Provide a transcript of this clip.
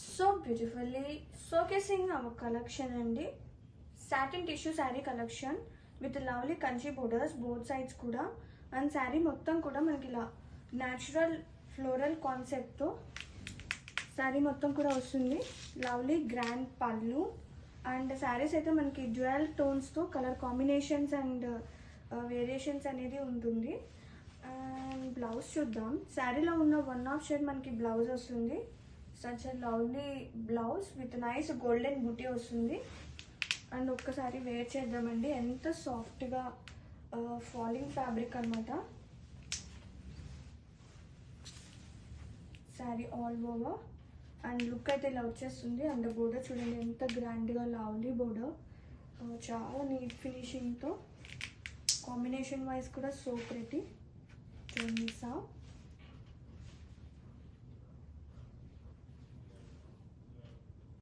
So beautifully showcasing our collection అండి. Satin tissue sari collection with lovely Kanchi borders both sides కూడా. And sari మొత్తం కూడా మనకి ఇలా న్యాచురల్ ఫ్లోరల్ కాన్సెప్ట్తో శారీ మొత్తం కూడా వస్తుంది. లవ్లీ గ్రాండ్ పళ్ళు. అండ్ శారీస్ అయితే మనకి జ్యువెల్ టోన్స్తో కలర్ కాంబినేషన్స్ అండ్ వేరియేషన్స్ అనేది ఉంటుంది. అండ్ బ్లౌజ్ చూద్దాం. శారీలో ఉన్న వన్ ఆఫ్ షేడ్ మనకి బ్లౌజ్ వస్తుంది. Such lovely blouse with nice golden బుటీ వస్తుంది. అండ్ ఒక్కసారి వేర్ చేద్దామండి. ఎంత సాఫ్ట్గా ఫాలింగ్ ఫ్యాబ్రిక్ అనమాట sari all over and look అయితే ఇలా వచ్చేస్తుంది. అండ్ బోర్డర్ చూడండి ఎంత గ్రాండ్గా లవ్లీ బోర్డర్ చాలా నీట్ ఫినిషింగ్తో కాంబినేషన్ వైజ్ కూడా సో ప్రెటీ చూడండి సా